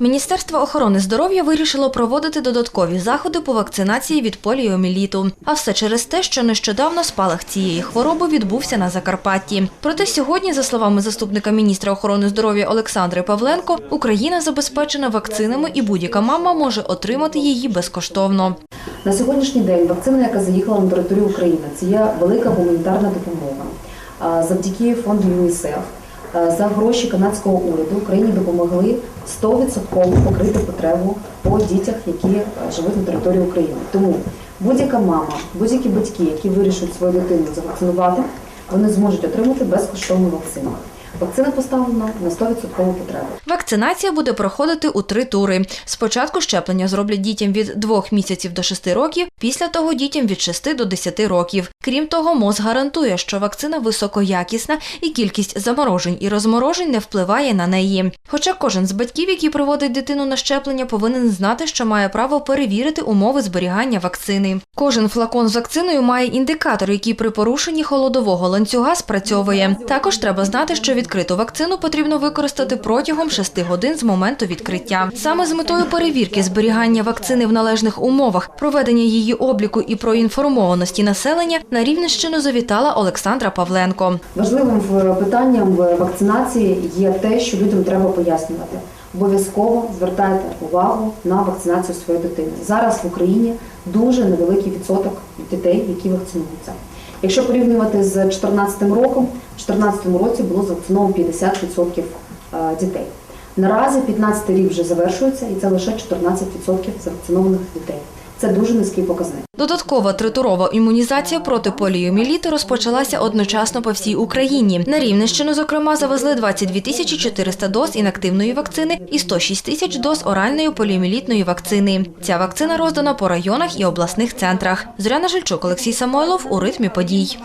Міністерство охорони здоров'я вирішило проводити додаткові заходи по вакцинації від поліоміліту. А все через те, що нещодавно спалах цієї хвороби відбувся на Закарпатті. Проте сьогодні, за словами заступника міністра охорони здоров'я Олександри Павленко, Україна забезпечена вакцинами і будь-яка мама може отримати її безкоштовно. На сьогоднішній день вакцина, яка заїхала на територію України, це є велика гуманітарна допомога. Завдяки фонду ЮНІСЕФ за гроші канадського уряду Україні допомогли 100% покрити потребу по дітях, які живуть на території України. Тому будь-яка мама, будь-які батьки, які вирішують свою дитину завакцинувати, вони зможуть отримати безкоштовну вакцину. Вакцина поставлена на 100% потребу. Вакцинація буде проходити у три тури. Спочатку щеплення зроблять дітям від 2 місяців до 6 років, після того дітям від 6 до 10 років. Крім того, МОЗ гарантує, що вакцина високоякісна і кількість заморожень і розморожень не впливає на неї. Хоча кожен з батьків, який приводить дитину на щеплення, повинен знати, що має право перевірити умови зберігання вакцини. Кожен флакон з вакциною має індикатор, який при порушенні холодового ланцюга спрацьовує. Також треба знати, що відкриту вакцину потрібно використати протягом 6 годин з моменту відкриття. Саме з метою перевірки зберігання вакцини в належних умовах, проведення її обліку і проінформованості населення на Рівненщину завітала Олександра Павленко. Важливим в- питанням вакцинації є те, що людям треба пояснювати. Обов'язково звертайте увагу на вакцинацію своєї дитини. Зараз в Україні дуже невеликий відсоток дітей, які вакцинуються. Якщо порівнювати з 2014 роком, в 2014 році було завакциновано 50% е, дітей. Наразі 15 рік вже завершується, і це лише 14% завакцинованих дітей. Це дуже низький показник. Додаткова тритурова імунізація проти поліоміліту розпочалася одночасно по всій Україні. На Рівненщину, зокрема, завезли 22 тисячі 400 доз інактивної вакцини і 106 тисяч доз оральної поліомілітної вакцини. Ця вакцина роздана по районах і обласних центрах. Зоряна Жильчук, Олексій Самойлов у ритмі подій.